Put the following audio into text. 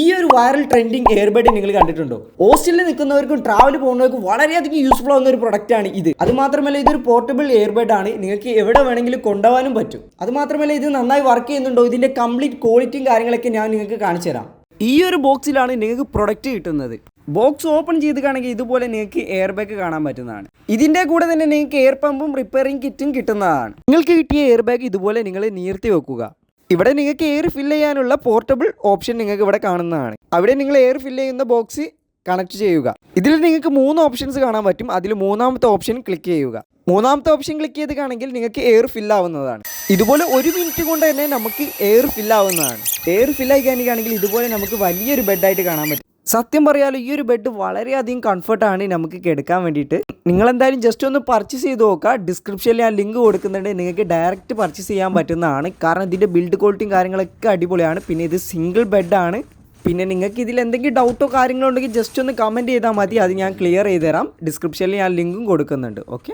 ഈ ഒരു viral trending air bed നിങ്ങൾ കണ്ടിട്ടുണ്ടോ? ഹോസ്റ്റലിൽ നിൽക്കുന്നവർക്കും ട്രാവൽ പോകുന്നവർക്കും വളരെയധികം യൂസ്ഫുൾ ആവുന്ന ഒരു പ്രൊഡക്റ്റ് ആണ് ഇത്. അത് മാത്രമല്ല ഇതൊരു പോർട്ടബിൾ എയർബഡ് ആണ്. നിങ്ങൾക്ക് എവിടെ വേണമെങ്കിലും കൊണ്ടുപോകാനും പറ്റും. അത് മാത്രമല്ല ഇത് നന്നായി വർക്ക് ചെയ്യുന്നുണ്ടോ? ഇതിന്റെ കംപ്ലീറ്റ് ക്വാളിറ്റിയും കാര്യങ്ങളൊക്കെ ഞാൻ നിങ്ങൾക്ക് കാണിച്ചു തരാം. ഈ ഒരു ബോക്സിലാണ് നിങ്ങൾക്ക് പ്രൊഡക്റ്റ് കിട്ടുന്നത്. ബോക്സ് ഓപ്പൺ ചെയ്ത് കാണെങ്കിൽ ഇതുപോലെ നിങ്ങൾക്ക് എയർ ബാഗ് കാണാൻ പറ്റുന്നതാണ്. ഇതിന്റെ കൂടെ തന്നെ നിങ്ങൾക്ക് എയർ പമ്പും റിപ്പയറിംഗ് കിറ്റും കിട്ടുന്നതാണ്. നിങ്ങൾക്ക് കിട്ടിയ എയർ ബാഗ് ഇതുപോലെ നിങ്ങൾ നീർത്തി വെക്കുക. ഇവിടെ നിങ്ങൾക്ക് എയർ ഫില്ല് ചെയ്യാനുള്ള പോർട്ടബിൾ ഓപ്ഷൻ നിങ്ങൾക്ക് ഇവിടെ കാണുന്നതാണ്. അവിടെ നിങ്ങൾ എയർ ഫില്ല് ചെയ്യുന്ന ബോക്സ് കണക്ട് ചെയ്യുക. ഇതിൽ നിങ്ങൾക്ക് മൂന്ന് ഓപ്ഷൻസ് കാണാൻ പറ്റും. അതിൽ മൂന്നാമത്തെ ഓപ്ഷൻ ക്ലിക്ക് ചെയ്യുക. മൂന്നാമത്തെ ഓപ്ഷൻ ക്ലിക്ക് ചെയ്ത് കാണെങ്കിൽ നിങ്ങൾക്ക് എയർ ഫില്ല് ആവുന്നതാണ്. ഇതുപോലെ ഒരു മിനിറ്റ് കൊണ്ട് തന്നെ നമുക്ക് എയർ ഫില്ല് ആവുന്നതാണ്. എയർ ഫില്ലായി കഴിഞ്ഞിട്ടാണെങ്കിൽ ഇതുപോലെ നമുക്ക് വലിയൊരു ബെഡായിട്ട് കാണാൻ പറ്റും. സത്യം പറയാലോ ഈ ഒരു ബെഡ് വളരെയധികം കംഫർട്ടാണ് നമുക്ക് കിടക്കാൻ വേണ്ടിയിട്ട്. നിങ്ങൾ എന്തായാലും ജസ്റ്റ് ഒന്ന് പർച്ചേസ് ചെയ്ത് നോക്കുക. ഡിസ്ക്രിപ്ഷനിൽ ഞാൻ ലിങ്ക് കൊടുക്കുന്നുണ്ട്. നിങ്ങൾക്ക് ഡയറക്റ്റ് പർച്ചേസ് ചെയ്യാൻ പറ്റുന്നതാണ്. കാരണം ഇതിന്റെ ബിൽഡ് ക്വാളിറ്റിയും കാര്യങ്ങളൊക്കെ അടിപൊളിയാണ്. പിന്നെ ഇത് സിംഗിൾ ബെഡാണ് പിന്നെ നിങ്ങൾക്ക് ഇതിൽ എന്തെങ്കിലും ഡൗട്ടോ കാര്യങ്ങളോ ഉണ്ടെങ്കിൽ ജസ്റ്റ് ഒന്ന് കമന്റ് ചെയ്താൽ മതി. അത് ഞാൻ ക്ലിയർ ചെയ്ത് തരാം ഡിസ്ക്രിപ്ഷനിൽ ഞാൻ ലിങ്കും കൊടുക്കുന്നുണ്ട്. ഓക്കെ